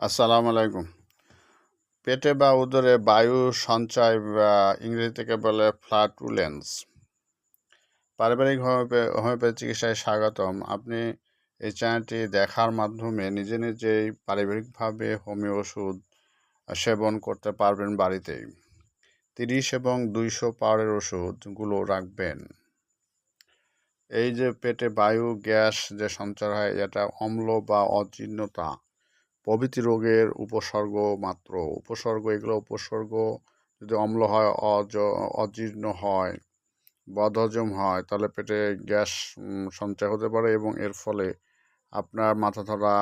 আসসালামু আলাইকুম। পেটে বা উদরে বায়ু সঞ্চয় বা ইংরেজি থেকে বলে ফ্লাটুলেন্স। পারিবারিক হোমিওপ্যাথি চিকিৎসায় স্বাগতম। আপনি এই চ্যানেলটি দেখার মাধ্যমে নিজে নিজেই পারিবারিকভাবে হোমিও ওষুধ সেবন করতে পারবেন বাড়িতেই। তিরিশ এবং দুইশো পাওয়ারের ওষুধগুলো রাখবেন। এই যে পেটে বায়ু, গ্যাস যে সঞ্চার হয়, এটা অম্ল বা অজীর্ণতা প্রভৃতি রোগের উপসর্গ মাত্র। উপসর্গ এগুলো উপসর্গ। যদি অম্ল হয়, অজ, অজীর্ণ হয় বদহজম হয়, তাহলে পেটে গ্যাস সঞ্চয় হতে পারে এবং এর ফলে আপনার মাথা ধরা,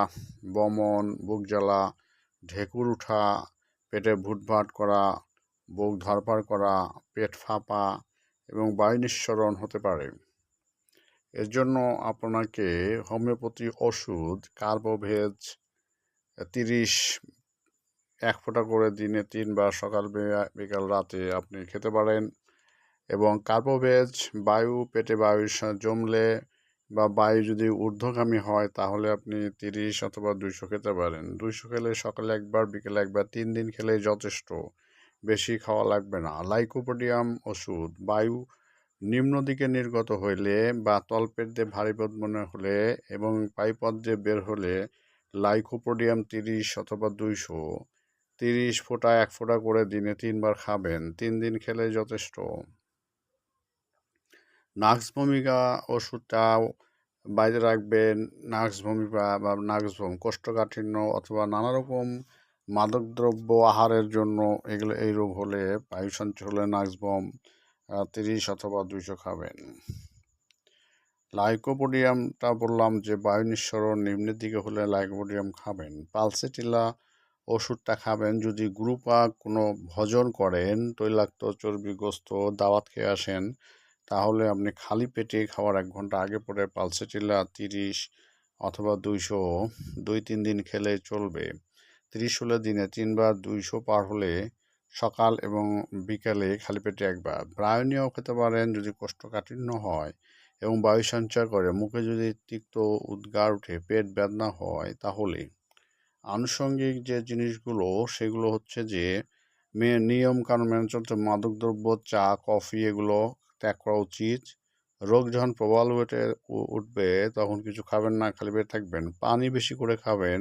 বমন, বুক জ্বালা, ঢেকুর উঠা, পেটে ভুটভাট করা, বুক ধরপার করা, পেট ফাঁপা এবং বায়ু নিঃসরণ হতে পারে। এর জন্য আপনাকে হোমিওপ্যাথি ওষুধ, কার্বোভেজ তিরিশ, এক ফোঁটা করে দিনে তিনবার সকাল বিকাল রাতে আপনি খেতে পারেন এবং কার্বোভেজ, বায়ু, পেটে বায়ু জমলে বা বায়ু যদি ঊর্ধ্বগামী হয় তাহলে আপনি তিরিশ অথবা দুইশো খেতে পারেন। দুইশো খেলে সকালে একবার, বিকেলে একবার, তিন দিন খেলে যথেষ্ট। বেশি খাওয়া লাগবে না। লাইকোপোডিয়াম ওষুধ, বায়ু নিম্ন দিকে নির্গত হইলে বা তলপেট দিয়ে ভারী বোধ মনে হলে এবং পাইপথ দিয়ে বের হলে লাইকোপোডিয়াম তিরিশ অথবা দুইশো। তিরিশ ফোঁটা এক ফোঁটা করে দিনে তিনবার খাবেন, তিন দিন খেলে যথেষ্ট। নাক্স ভূমিকা ওষুধটাও বাইরে রাখবেন নাক্স ভূমিকা বা নাক্স ভূম কোষ্ঠকাঠিন্য অথবা নানা রকম মাদকদ্রব্য আহারের জন্য এগুলো এই রোগ হলে বায়ু সঞ্চয় হলে নাক্স বম তিরিশ অথবা দুইশো খাবেন। লাইকোপোডিয়ামটা বললাম যে, বায়ু নিঃসরণ নিম্নের দিকে হলে লাইকোপোডিয়াম খাবেন। পালসেটিলা ওষুধটা খাবেন যদি গ্রুপা কোনো ভজন করেন, তৈলাক্ত চর্বিগ্রস্ত দাওয়াত খেয়ে আসেন, তাহলে আপনি খালি পেটে খাওয়ার এক ঘণ্টা আগে পরে পালসেটিলা তিরিশ অথবা দুইশো, দুই তিন দিন খেলে চলবে। তিরিশ হলে দিনে তিনবার দুইশো পার হলে সকাল এবং বিকালে খালি পেটে একবার। ব্রায়নীয় খেতে পারেন যদি কোষ্ঠকাঠিন্য হয়। এবং বায়ু সঞ্চয় করে। মুখে যদি তিক্ত উদ্গার উঠে পেট বেদনা হয়, তাহলে আনুষঙ্গিক যে জিনিসগুলো, সেগুলো হচ্ছে যে মেয়ে নিয়ম কানুন মেনে চলতে মাদকদ্রব্য চা, কফি, এগুলো ত্যাগ করা উচিত। রোগ যখন প্রবল উঠে উঠবে, তখন কিছু খাবেন না, খালি পেট থাকবেন। পানি বেশি করে খাবেন।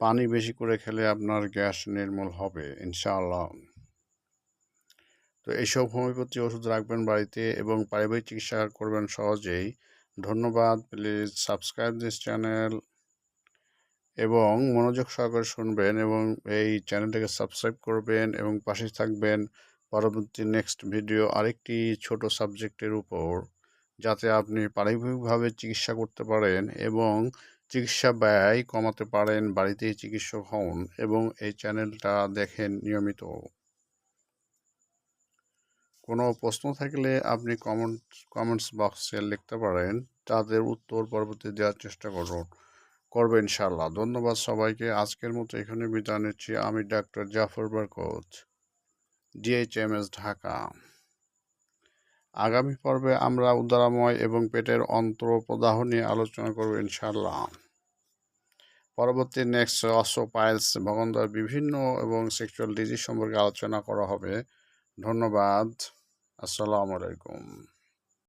পানি বেশি করে খেলে আপনার গ্যাস নির্মূল হবে, ইনশাআল্লাহ। তো এইসব হোমিওপ্যাথি ওষুধ রাখবেন বাড়িতে এবং পারিবারিক চিকিৎসা করবেন সহজেই। ধন্যবাদ। প্লিজ সাবস্ক্রাইব দিস চ্যানেল এবং মনোযোগ সহকারে শুনবেন এবং এই চ্যানেলটাকে সাবস্ক্রাইব করবেন এবং পাশে থাকবেন। পরবর্তী নেক্সট ভিডিও আরেকটি ছোট সাবজেক্টের উপর যাতে আপনি পারিবারিকভাবে চিকিৎসা করতে পারেন এবং চিকিৎসা ব্যয় কমাতে পারেন, বাড়িতেই চিকিৎসক হন এবং এই চ্যানেলটা দেখেন নিয়মিত। কোনো প্রশ্ন থাকলে আপনি কমেন্ট কমেন্টস বক্সে লিখতে পারেন। তাদের উত্তর পরবর্তী দেওয়ার চেষ্টা করুন। করবে ইনশাল্লাহ ধন্যবাদ সবাইকে। আজকের মতো এখানে বিদায় নিচ্ছি। আমি ডাক্তার জাফর বারকোচ ডিএইচএমএস ঢাকা। আগামী পর্বে আমরা উদারাময় এবং পেটের অন্ত্র প্রদাহ নিয়ে আলোচনা করব ইনশাল্লাহ পরবর্তী নেক্সট অসো পাইলস ভগন্দর বিভিন্ন এবং সেক্সুয়াল ডিজিজ সম্পর্কে আলোচনা করা হবে। ধন্যবাদ। আসসালামু আলাইকুম।